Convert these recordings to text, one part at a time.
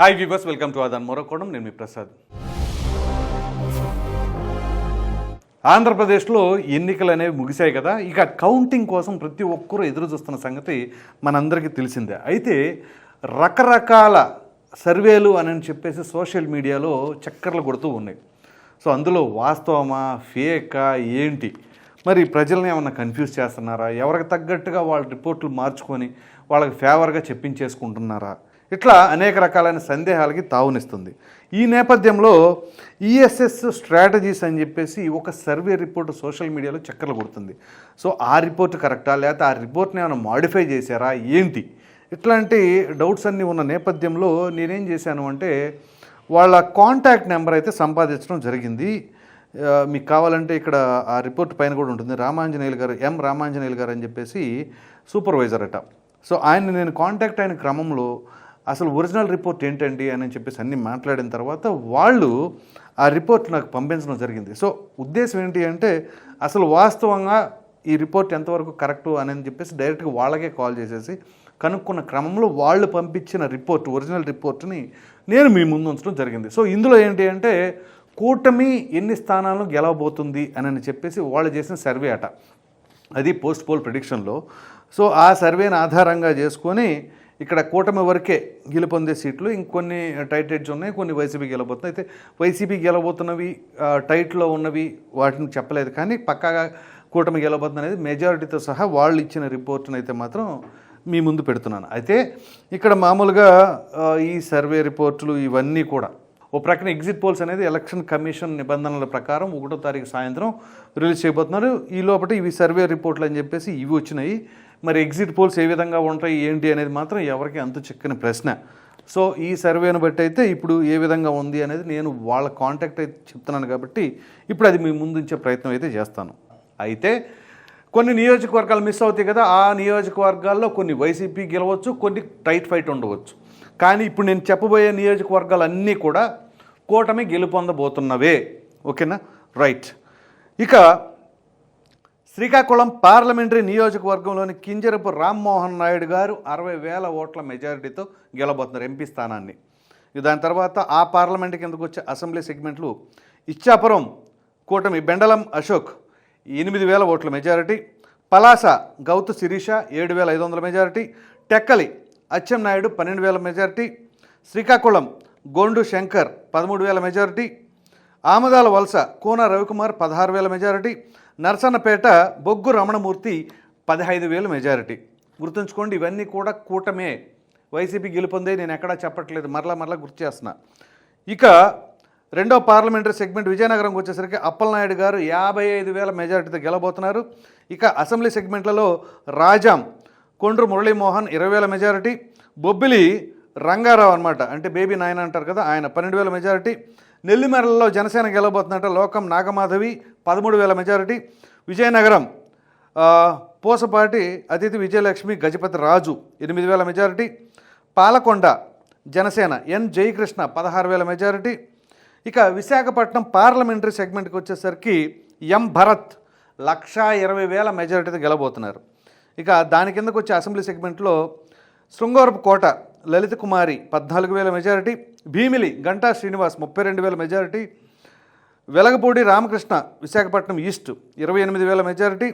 Hi viewers welcome to ఆదాన్ మరొకడం నేను మీ ప్రసాద్ ఆంధ్రప్రదేశ్లో ఎన్నికలు అనేవి ముగిశాయి కదా. ఇక కౌంటింగ్ కోసం ప్రతి ఒక్కరూ ఎదురు చూస్తున్న సంగతి మనందరికీ తెలిసిందే. అయితే రకరకాల సర్వేలు అని చెప్పేసి సోషల్ మీడియాలో చక్కర్లు కొడుతూ ఉన్నాయి. సో అందులో వాస్తవమా ఫేకా ఏంటి? మరి ప్రజల్ని ఏమన్నా కన్ఫ్యూజ్ చేస్తున్నారా? ఎవరికి తగ్గట్టుగా వాళ్ళ రిపోర్ట్లు మార్చుకొని వాళ్ళకి ఫేవర్గా చెప్పించేసుకుంటున్నారా? ఇట్లా అనేక రకాలైన సందేహాలకి తావునిస్తుంది. ఈ నేపథ్యంలో ఈఎస్ఎస్ స్ట్రాటజీస్ అని చెప్పేసి ఒక సర్వే రిపోర్ట్ సోషల్ మీడియాలో చక్కర్లు కొడుతుంది. సో ఆ రిపోర్ట్ కరెక్టా లేకపోతే ఆ రిపోర్ట్ని ఏమైనా మాడిఫై చేశారా? ఏంటి? ఇట్లాంటి డౌట్స్ అన్నీ ఉన్న నేపథ్యంలో నేనేం చేశాను అంటే వాళ్ళ కాంటాక్ట్ నెంబర్ అయితే సంపాదించడం జరిగింది. మీకు కావాలంటే ఇక్కడ ఆ రిపోర్ట్ పైన కూడా ఉంటుంది. రామాంజనేయులు గారు ఎం రామాంజనేయులు గారు అని చెప్పేసి సూపర్వైజర్ అట. సో ఆయన నేను కాంటాక్ట్ అయిన క్రమంలో అసలు ఒరిజినల్ రిపోర్ట్ ఏంటండి అని చెప్పేసి అన్ని మాట్లాడిన తర్వాత వాళ్ళు ఆ రిపోర్ట్ నాకు పంపించడం జరిగింది. సో ఉద్దేశం ఏంటి అంటే అసలు వాస్తవంగా ఈ రిపోర్ట్ ఎంతవరకు కరెక్టు అని చెప్పేసి డైరెక్ట్గా వాళ్ళకే కాల్ చేసేసి కనుక్కున్న క్రమంలో వాళ్ళు పంపించిన రిపోర్ట్ ఒరిజినల్ రిపోర్ట్ని నేను మీ ముందు ఉంచడం జరిగింది. సో ఇందులో ఏంటి అంటే కూటమి ఎన్ని స్థానాలను గెలవబోతుంది అని చెప్పేసి వాళ్ళు చేసిన సర్వే అట. అది పోస్ట్ పోల్ ప్రిడిక్షన్లో. సో ఆ సర్వేని ఆధారంగా చేసుకొని ఇక్కడ కూటమి వరకే గెలుపొందే సీట్లు ఇంకొన్ని టైట్ హెడ్స్ ఉన్నాయి కొన్ని వైసీపీ గెలబోతున్నాయి అయితే వైసీపీ గెలబోతున్నవి టైట్లో ఉన్నవి వాటిని చెప్పలేదు. కానీ పక్కాగా కూటమి గెలబోతుంది అనేది మెజారిటీతో సహా వాళ్ళు ఇచ్చిన రిపోర్ట్ని అయితే మాత్రం మీ ముందు పెడుతున్నాను. అయితే ఇక్కడ మామూలుగా ఈ సర్వే రిపోర్టులు ఇవన్నీ కూడా ఓ ప్రక్కన ఎగ్జిట్ పోల్స్ అనేది ఎలక్షన్ కమిషన్ నిబంధనల ప్రకారం ఒకటో తారీఖు సాయంత్రం రిలీజ్ చేయబోతున్నారు. ఈ లోపల ఇవి సర్వే రిపోర్ట్లు అని చెప్పేసి ఇవి వచ్చినాయి. మరి ఎగ్జిట్ పోల్స్ ఏ విధంగా ఉంటాయి ఏంటి అనేది మాత్రం ఎవరికి అంత చిక్కని ప్రశ్న. సో ఈ సర్వేను బట్టి అయితే ఇప్పుడు ఏ విధంగా ఉంది అనేది నేను వాళ్ళ కాంటాక్ట్ అయితే చెప్తున్నాను కాబట్టి ఇప్పుడు అది మీ ముందుంచే ప్రయత్నం అయితే చేస్తాను. అయితే కొన్ని నియోజకవర్గాలు మిస్ అవుతాయి కదా ఆ నియోజకవర్గాల్లో కొన్ని వైసీపీ గెలవచ్చు కొన్ని టైట్ ఫైట్ ఉండవచ్చు. కానీ ఇప్పుడు నేను చెప్పబోయే నియోజకవర్గాలన్నీ కూడా కూటమి గెలుపొందబోతున్నవే. ఓకేనా? రైట్ ఇక శ్రీకాకుళం పార్లమెంటరీ నియోజకవర్గంలోని కింజరపు రామ్మోహన్ నాయుడు గారు అరవై వేల ఓట్ల మెజారిటీతో గెలబోతున్నారు ఎంపీ స్థానాన్ని. దాని తర్వాత ఆ పార్లమెంట్ కిందకు వచ్చే అసెంబ్లీ సెగ్మెంట్లు ఇచ్చాపురం కూటమి బెండలం అశోక్ ఎనిమిది వేల ఓట్ల మెజారిటీ పలాస గౌతు శిరీష ఏడు వేల ఐదు వందల మెజారిటీ టెక్కలి అచ్చెన్నాయుడు పన్నెండు వేల మెజారిటీ శ్రీకాకుళం గోండు శంకర్ పదమూడు వేల మెజారిటీ ఆమదాల వలస కోన రవికుమార్ పదహారు వేల మెజారిటీ నరసన్నపేట బొగ్గు రమణమూర్తి పదహైదు వేలు మెజారిటీ. గుర్తుంచుకోండి ఇవన్నీ కూడా కూటమే. వైసీపీ గెలుపొందే నేను ఎక్కడా చెప్పట్లేదు. మరలా మరలా గుర్తు చేస్తున్నా. ఇక రెండో పార్లమెంటరీ సెగ్మెంట్ విజయనగరంకి వచ్చేసరికి అప్పలనాయుడు గారు యాభై ఐదు వేల మెజారిటీతో గెలబోతున్నారు ఇక అసెంబ్లీ సెగ్మెంట్లలో రాజాం కొండ్రు మురళీమోహన్ ఇరవై వేల మెజారిటీ. బొబ్బిలి రంగారావు అనమాట అంటే బేబీ నాయన అంటారు కదా ఆయన పన్నెండు వేల మెజారిటీ. నెల్లిమర్లలో జనసేన గెలవబోతుందంటే లోకం నాగమాధవి పదమూడు వేల మెజారిటీ. విజయనగరం పూసపాటి అతిథి విజయలక్ష్మి గజపతి రాజు ఎనిమిది వేల మెజారిటీ. పాలకొండ జనసేన ఎన్. జయకృష్ణ పదహారు వేల మెజారిటీ. ఇక విశాఖపట్నం పార్లమెంటరీ సెగ్మెంట్కి వచ్చేసరికి ఎం. భరత్ లక్షా ఇరవై వేల మెజారిటీతో గెలబోతున్నారు ఇక దాని కిందకు వచ్చే అసెంబ్లీ సెగ్మెంట్లో శృంగవరపు కోట లలిత కుమారి పద్నాలుగు వేల మెజారిటీ భీమిలి గంటా శ్రీనివాస్ ముప్పై రెండు వేల మెజారిటీ వెలగపూడి రామకృష్ణ విశాఖపట్నం ఈస్ట్ ఇరవై ఎనిమిది వేల మెజారిటీ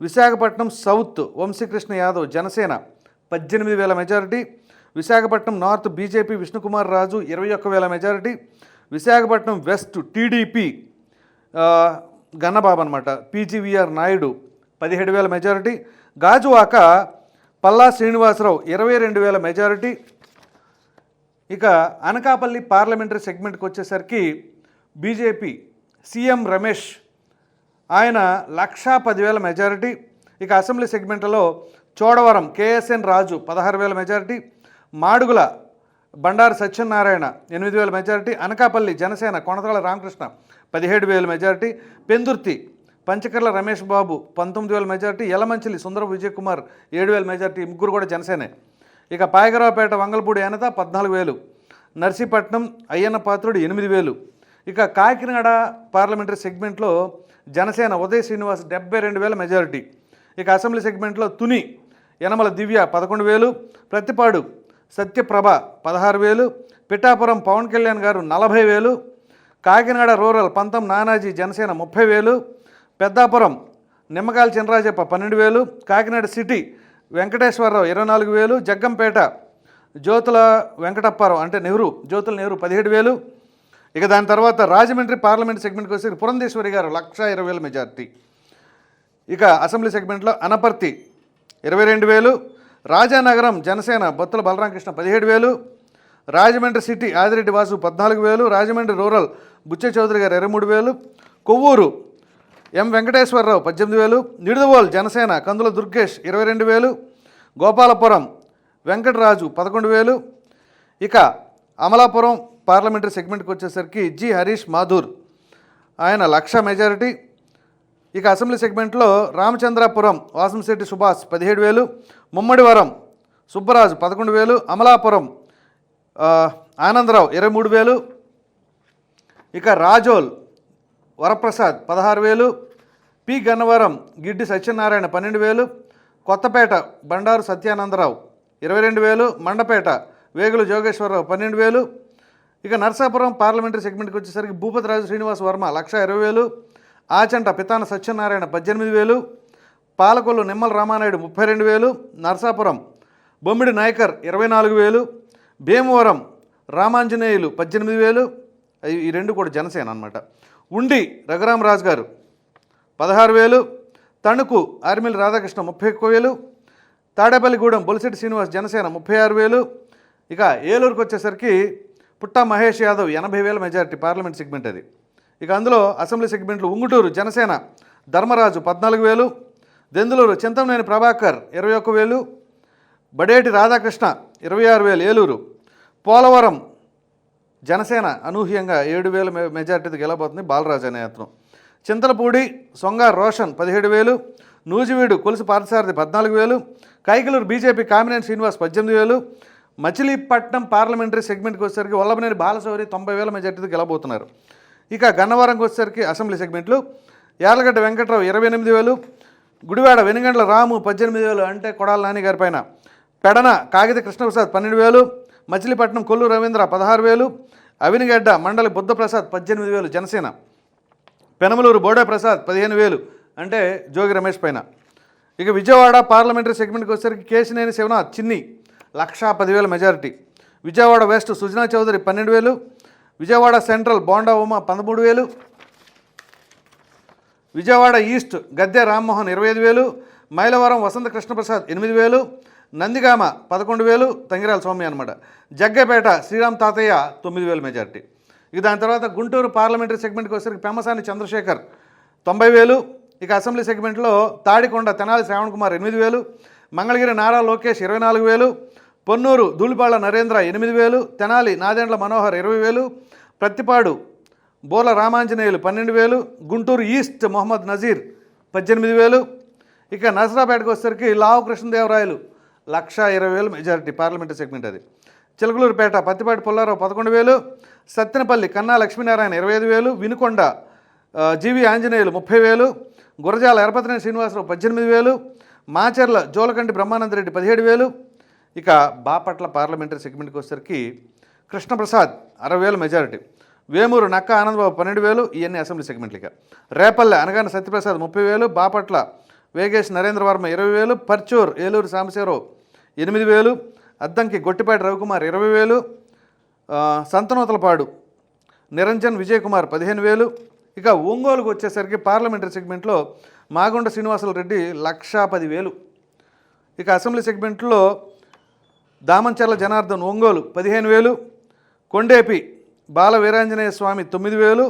విశాఖపట్నం సౌత్ వంశీకృష్ణ యాదవ్ జనసేన పద్దెనిమిది వేల majority Visakhapatnam north BJP Vishnukumar Raju ఇరవై ఒక్క వేల majority Visakhapatnam west TDP Gannababu అనమాట పీజీవీఆర్ నాయుడు పదిహేడు వేల మెజారిటీ గాజువాక పల్లా శ్రీనివాసరావు ఇరవై రెండు వేల మెజారిటీ ఇక అనకాపల్లి పార్లమెంటరీ సెగ్మెంట్కి వచ్చేసరికి బీజేపీ సీఎం రమేష్ ఆయన లక్షా పదివేల మెజారిటీ. ఇక అసెంబ్లీ సెగ్మెంట్లో చోడవరం కేఎస్ఎన్ రాజు పదహారు వేల మెజారిటీ. మాడుగుల బండారు సత్యనారాయణ ఎనిమిది వేల మెజారిటీ. అనకాపల్లి జనసేన కొనతల రామకృష్ణ పదిహేడు వేల మెజారిటీ. పెందుర్తి పంచకర్ల రమేష్ బాబు పంతొమ్మిది వేల మెజారిటీ. యలమంచిలి సుందర విజయ్ కుమార్ ఏడు వేల మెజారిటీ. ముగ్గురు కూడా జనసేనే. ఇక పాయగరావుపేట వంగలపూడి అనిత పద్నాలుగు వేలు. నర్సీపట్నం అయ్యన్న పాత్రుడు ఎనిమిది వేలు. ఇక కాకినాడ పార్లమెంటరీ సెగ్మెంట్లో జనసేన ఉదయ శ్రీనివాస్ డెబ్బై రెండు వేల మెజారిటీ. ఇక అసెంబ్లీ సెగ్మెంట్లో తుని యనమల దివ్య పదకొండు వేలు. ప్రతిపాడు సత్యప్రభ పదహారు వేలు. పిఠాపురం పవన్ కళ్యాణ్ గారు నలభై వేలు. కాకినాడ రూరల్ పంతం నానాజీ జనసేన ముప్పై వేలు. పెద్దాపురం నిమ్మకాయల చినరాజప్ప పన్నెండు వేలు. కాకినాడ సిటీ వెంకటేశ్వరరావు ఇరవై నాలుగు వేలు జగ్గంపేట జ్యోతుల వెంకటప్పారావు అంటే నెహ్రూ జ్యోతుల నెహ్రూ పదిహేడు వేలు. ఇక దాని తర్వాత రాజమండ్రి పార్లమెంట్ సెగ్మెంట్కి వచ్చి పురంధేశ్వరి గారు లక్ష ఇరవై వేల మెజార్టీ. ఇక అసెంబ్లీ సెగ్మెంట్లో అనపర్తి ఇరవై రెండు వేలు రాజానగరం జనసేన బొత్తుల బలరామకృష్ణ పదిహేడు వేలు రాజమండ్రి సిటీ ఆదిరెడ్డి వాసు పద్నాలుగు వేలు రాజమండ్రి రూరల్ బుచ్చే చౌదరి గారు ఇరవై మూడు వేలు కొవ్వూరు ఎం వెంకటేశ్వరరావు పద్దెనిమిది వేలు నిడుదవోల్ జనసేన కందుల దుర్గేష్ ఇరవై రెండు వేలు గోపాలపురం వెంకటరాజు పదకొండు వేలు. ఇక అమలాపురం పార్లమెంటరీ సెగ్మెంట్కి వచ్చేసరికి జి హరీష్ మాధూర్. ఆయన లక్ష మెజారిటీ. ఇక అసెంబ్లీ సెగ్మెంట్లో రామచంద్రాపురం వాసంశెట్టి సుభాష్ పదిహేడు వేలు ముమ్మడివరం సుబ్బరాజు పదకొండు వేలు అమలాపురం ఆనందరావు ఇరవై మూడు వేలు. ఇక రాజోల్ వరప్రసాద్ పదహారు వేలు పి. గన్నవరం గిడ్డి సత్యనారాయణ పన్నెండు వేలు కొత్తపేట బండారు సత్యానందరావు ఇరవై రెండు వేలు మండపేట వేగుల జోగేశ్వరరావు పన్నెండు వేలు. ఇక నర్సాపురం పార్లమెంటరీ సెగ్మెంట్కి వచ్చేసరికి భూపతిరాజు శ్రీనివాస్ వర్మ లక్ష ఇరవై వేలు ఆచంట పితాన సత్యనారాయణ పద్దెనిమిది వేలు పాలకొల్లు నిమ్మల రామానాయుడు ముప్పై రెండు వేలు నర్సాపురం బొమ్మిడి నాయకర్ ఇరవై నాలుగు వేలు భీమవరం రామాంజనేయులు పద్దెనిమిది వేలు. ఈ రెండు కూడా జనసేన అనమాట ఉండి రఘురామరాజు గారు పదహారు వేలు తణుకు ఆర్మిల్ రాధాకృష్ణ ముప్పై ఒక్క వేలు తాడేపల్లిగూడెం బొలిసెట్టి శ్రీనివాస్ జనసేన ముప్పై ఆరు వేలు. ఇక ఏలూరుకు వచ్చేసరికి పుట్టా మహేష్ యాదవ్ ఎనభై వేల మెజారిటీ పార్లమెంట్ సెగ్మెంట్ అది. ఇక అందులో అసెంబ్లీ సెగ్మెంట్లు ఉంగుటూరు జనసేన ధర్మరాజు పద్నాలుగు వేలు దెందులూరు చింతమనేని ప్రభాకర్ ఇరవై ఒక్క వేలు బడేటి రాధాకృష్ణ ఇరవై ఆరు వేలు ఏలూరు పోలవరం జనసేన అనూహ్యంగా ఏడు వేల మె- మెజార్టీతో గెలబోతుంది బాలరాజు అనే అతను. చింతలపూడి సొంగ రోషన్ పదిహేడు వేలు నూజివీడు కొలుసు పార్థసారథి పద్నాలుగు వేలు కైకలూరు బీజేపీ కామినేని శ్రీనివాస్ పద్దెనిమిది వేలు మచిలీపట్నం పార్లమెంటరీ సెగ్మెంట్కి వచ్చేసరికి వల్లభనేని బాలశౌరి తొంభై వేల మెజార్టీతో గెలబోతున్నారు ఇక గన్నవరంకి వచ్చేసరికి అసెంబ్లీ సెగ్మెంట్లు. యార్లగడ్డ వెంకట్రావు ఇరవై ఎనిమిది వేలు గుడివాడ వెనుగండ్ల రాము పద్దెనిమిది వేలు అంటే కొడాల నాని గారి పైన. పెడన కాగిత కృష్ణప్రసాద్ పన్నెండు వేలు మచిలీపట్నం కొల్లు రవీంద్ర పదహారు వేలు అవినిగడ్డ మండలి బుద్ధప్రసాద్ పద్దెనిమిది వేలు జనసేన. పెనమలూరు బోడే ప్రసాద్ పదిహేను వేలు అంటే జోగి రమేష్ పైన. ఇక విజయవాడ పార్లమెంటరీ సెగ్మెంట్కి వచ్చేసరికి కేశినేని శివనాథ్ చిన్ని లక్షా పదివేల మెజారిటీ. విజయవాడ వెస్ట్ సుజనా చౌదరి పన్నెండు వేలు విజయవాడ సెంట్రల్ బోండా ఉమా పదమూడు వేలు విజయవాడ ఈస్ట్ గద్దె రామ్మోహన్ ఇరవై ఐదు వేలు మైలవరం వసంత కృష్ణప్రసాద్ ఎనిమిది వేలు నందిగామ పదకొండు వేలు తంగిరాల స్వామి అనమాట జగ్గపేట శ్రీరామ్ తాతయ్య తొమ్మిది వేలు మెజార్టీ. ఇక దాని తర్వాత గుంటూరు పార్లమెంటరీ సెగ్మెంట్కి వచ్చేసరికి పెమ్మసాని చంద్రశేఖర్ తొంభై వేలు. ఇక అసెంబ్లీ సెగ్మెంట్లో తాడికొండ తెనాలి శ్రావణ్ కుమార్ ఎనిమిది వేలు. మంగళగిరి నారా లోకేష్ ఇరవై నాలుగు వేలు. పొన్నూరు ధూళిపాళ్ళ నరేంద్ర ఎనిమిది వేలు. తెనాలి నాదెండ్ల మనోహర్ ఇరవై వేలు. ప్రత్తిపాడు బోర్ల రామాంజనేయులు పన్నెండు వేలు. గుంటూరు ఈస్ట్ మొహమ్మద్ నజీర్ పద్దెనిమిది వేలు. ఇక నసరాపేటకు వచ్చేసరికి లావు కృష్ణదేవరాయలు లక్ష ఇరవై వేలు మెజారిటీ పార్లమెంటు సెగ్మెంట్ అది. చిలకలూరుపేట పత్తిపాటి పుల్లారావు పదకొండు వేలు సత్తెనపల్లి కన్నా లక్ష్మీనారాయణ ఇరవై ఐదు వేలు వినుకొండ జీవి ఆంజనేయులు ముప్పై వేలు గురజాల ఎరపతినేని శ్రీనివాసరావు పద్దెనిమిది వేలు మాచర్ల జోలకంటి బ్రహ్మానందరెడ్డి పదిహేడు వేలు. ఇక బాపట్ల పార్లమెంటరీ సెగ్మెంట్కి వచ్చేసరికి కృష్ణప్రసాద్ అరవై వేలు మెజారిటీ వేమూరు నక్క ఆనందబాబు పన్నెండు వేలు ఇవన్నీ అసెంబ్లీ సెగ్మెంట్లు ఇక. రేపల్లె అనగానే సత్యప్రసాద్ ముప్పై వేలు బాపట్ల వేగేష్ నరేంద్ర వర్మ ఇరవై వేలు పర్చూర్ ఏలూరు సాంబశివరావు ఎనిమిది వేలు అద్దంకి గొట్టిపాటి రవికుమార్ ఇరవై వేలు సంతనోతలపాడు సంతనూతలపాడు నిరంజన్ విజయకుమార్ పదిహేను వేలు. ఇక ఒంగోలుకు వచ్చేసరికి పార్లమెంటరీ సెగ్మెంట్లో మాగుండ శ్రీనివాసులు రెడ్డి లక్షా పదివేలు ఇక అసెంబ్లీ సెగ్మెంట్లో దామంచర్ల జనార్దన్ ఒంగోలు పదిహేను వేలు. కొండేపి బాల వీరాంజనేయ స్వామి తొమ్మిది వేలు.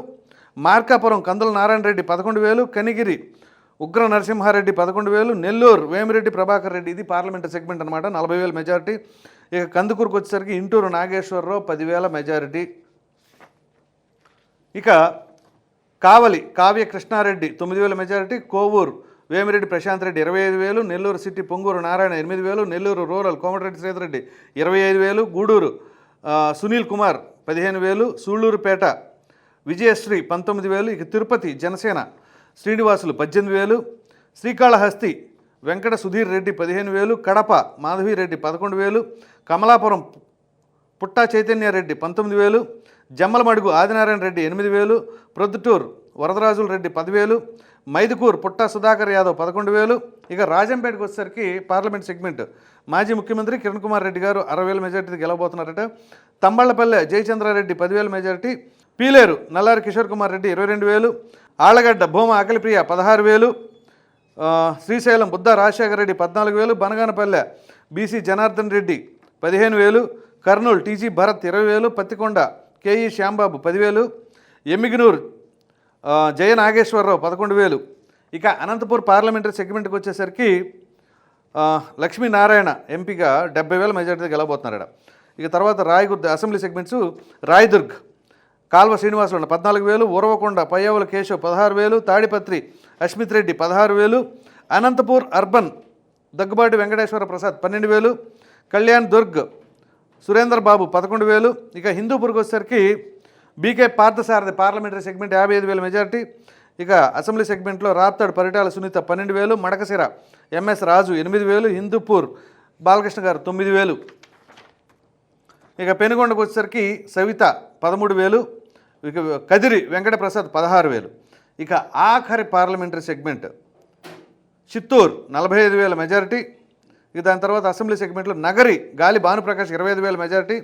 మార్కాపురం కందుల నారాయణ రెడ్డి పదకొండు వేలు. కనిగిరి ఉగ్ర నరసింహారెడ్డి పదకొండు వేలు నెల్లూరు వేమిరెడ్డి ప్రభాకర్ రెడ్డి ఇది పార్లమెంటు సెగ్మెంట్ అనమాట నలభై వేల మెజారిటీ. ఇక కందుకూరుకు వచ్చేసరికి ఇంటూరు నాగేశ్వరరావు పదివేల మెజారిటీ. ఇక కావలి కావ్య కృష్ణారెడ్డి తొమ్మిది వేల మెజారిటీ కోవూరు వేమిరెడ్డి ప్రశాంత్ రెడ్డి ఇరవై ఐదు వేలు నెల్లూరు సిటీ పొంగూరు నారాయణ ఎనిమిది వేలు నెల్లూరు రూరల్ కోమటిరెడ్డి శ్రీధరెడ్డి ఇరవై ఐదు వేలు గూడూరు సునీల్ కుమార్ పదిహేను వేలు సూళ్ళూరుపేట విజయశ్రీ పంతొమ్మిది వేలు ఇక తిరుపతి జనసేన శ్రీనివాసులు పద్దెనిమిది వేలు శ్రీకాళహస్తి వెంకట సుధీర్ రెడ్డి పదిహేను వేలు కడప మాధవిరెడ్డి పదకొండు వేలు కమలాపురం పుట్టా చైతన్య రెడ్డి పంతొమ్మిది వేలు జమ్మలమడుగు ఆదినారాయణ రెడ్డి ఎనిమిది వేలు ప్రొద్దుటూర్ వరదరాజుల రెడ్డి పదివేలు మైదుకూర్ పుట్టా సుధాకర్ యాదవ్ పదకొండు వేలు. ఇక రాజంపేటకు వచ్చేసరికి పార్లమెంట్ సెగ్మెంట్. మాజీ ముఖ్యమంత్రి కిరణ్ కుమార్ రెడ్డి గారు అరవై వేల మెజార్టీ గెలవబోతున్నారట. తంబళ్ళపల్లె జయచంద్రారెడ్డి పదివేల మెజార్టీ. పీలేరు నల్లారి కిషోర్ కుమార్ రెడ్డి ఇరవై రెండు వేలు. ఆళ్ళగడ్డ భూమ అఖిలప్రియ పదహారు వేలు శ్రీశైలం బుద్ధ రాజశేఖర రెడ్డి పద్నాలుగు వేలు బనగానపల్లె బీసీ జనార్దన్ రెడ్డి పదిహేను వేలు కర్నూలు టీజీ భరత్ ఇరవై వేలు పత్తికొండ కేఈ శ్యాంబాబు పదివేలు ఎమ్మిగినూరు జయ నాగేశ్వరరావు పదకొండు వేలు. ఇక అనంతపూర్ పార్లమెంటరీ సెగ్మెంట్కి వచ్చేసరికి లక్ష్మీనారాయణ ఎంపీగా డెబ్బై వేల మెజార్టీతో గెలవబోతున్నారట. ఇక తర్వాత రాయగుర్ద అసెంబ్లీ సెగ్మెంట్స్ రాయదుర్గ్ కాల్వ శ్రీనివాసులు పద్నాలుగు వేలు ఉరవకొండ పయ్యవుల కేశవ్ పదహారు వేలు తాడిపత్రి అస్మిత్ రెడ్డి పదహారు వేలు అనంతపూర్ అర్బన్ దగ్గుబాటి వెంకటేశ్వర ప్రసాద్ పన్నెండు వేలు కళ్యాణ్ దుర్గ్ సురేందర్ బాబు పదకొండు వేలు. ఇక హిందూపూర్కి వచ్చేసరికి బీకే పార్థసారథి పార్లమెంటరీ సెగ్మెంట్ యాభై ఐదు వేల మెజార్టీ. ఇక అసెంబ్లీ సెగ్మెంట్లో రాప్తాడు పరిటాల సునీత పన్నెండు వేలు మడకసిర ఎంఎస్ రాజు ఎనిమిది వేలు హిందూపూర్ బాలకృష్ణ గారు తొమ్మిది వేలు. ఇక పెనుగొండకు వచ్చేసరికి సవిత పదమూడు వేలు ఇక కదిరి వెంకటప్రసాద్ పదహారు వేలు. ఇక ఆఖరి పార్లమెంటరీ సెగ్మెంట్ చిత్తూరు నలభై ఐదు వేల మెజారిటీ. ఇక దాని తర్వాత అసెంబ్లీ సెగ్మెంట్లో నగరి గాలి భానుప్రకాష్ ఇరవై ఐదు వేల మెజారిటీ.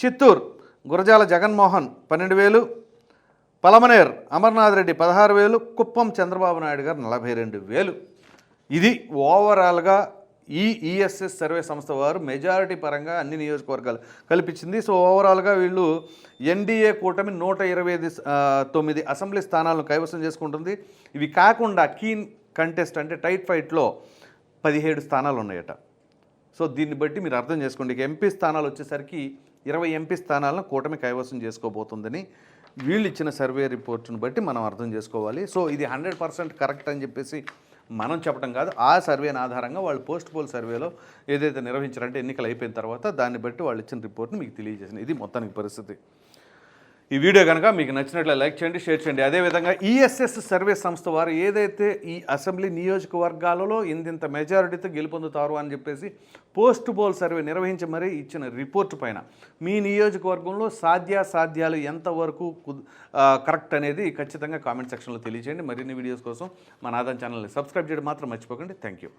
చిత్తూరు గురజాల జగన్మోహన్ పన్నెండు వేలు. పలమనేర్ అమర్నాథ్ రెడ్డి పదహారు వేలు. కుప్పం చంద్రబాబు నాయుడు గారు నలభై రెండు వేలు. ఇది ఓవరాల్గా ఈ ఈఎస్ఎస్ సర్వే సంస్థ వారు మెజారిటీ పరంగా అన్ని నియోజకవర్గాలు కల్పించింది. సో ఓవరాల్గా వీళ్ళు ఎన్డీఏ కూటమి నూట ఇరవై ఐదు తొమ్మిది అసెంబ్లీ స్థానాలను కైవసం చేసుకుంటుంది. ఇవి కాకుండా కీన్ కంటెస్ట్ అంటే టైట్ ఫైట్లో పదిహేడు స్థానాలు ఉన్నాయట. సో దీన్ని బట్టి మీరు అర్థం చేసుకోండి. ఇక ఎంపీ స్థానాలు వచ్చేసరికి ఇరవై ఎంపీ స్థానాలను కూటమి కైవసం చేసుకోబోతుందని వీళ్ళు ఇచ్చిన సర్వే రిపోర్ట్ను బట్టి మనం అర్థం చేసుకోవాలి. సో ఇది హండ్రెడ్ పర్సెంట్ కరెక్ట్ అని చెప్పేసి మనం చెప్పడం కాదు ఆ సర్వేని ఆధారంగా వాళ్ళు పోస్ట్ పోల్ సర్వేలో ఏదైతే నిర్వహించారంటే ఎన్నికలు అయిపోయిన తర్వాత దాన్ని బట్టి వాళ్ళు ఇచ్చిన రిపోర్ట్ని మీకు తెలియజేసింది. ఇది మొత్తానికి పరిస్థితి. ఈ వీడియో కనుక మీకు నచ్చినట్లే లైక్ చేయండి షేర్ చేయండి. అదేవిధంగా ఈఎస్ఎస్ సర్వే సంస్థ వారు ఏదైతే ఈ అసెంబ్లీ నియోజకవర్గాలలో ఇంతింత మెజారిటీతో గెలుపొందుతారు అని చెప్పేసి పోస్ట్ పోల్ సర్వే నిర్వహించి మరీ ఇచ్చిన రిపోర్ట్ పైన మీ నియోజకవర్గంలో సాధ్యాసాధ్యాలు ఎంతవరకు కరెక్ట్ అనేది ఖచ్చితంగా కామెంట్ సెక్షన్లో తెలియజేయండి. మరిన్ని వీడియోస్ కోసం మన ఆదాయం ఛానల్ని సబ్స్క్రైబ్ చేయడం మాత్రం మర్చిపోకండి. Thank you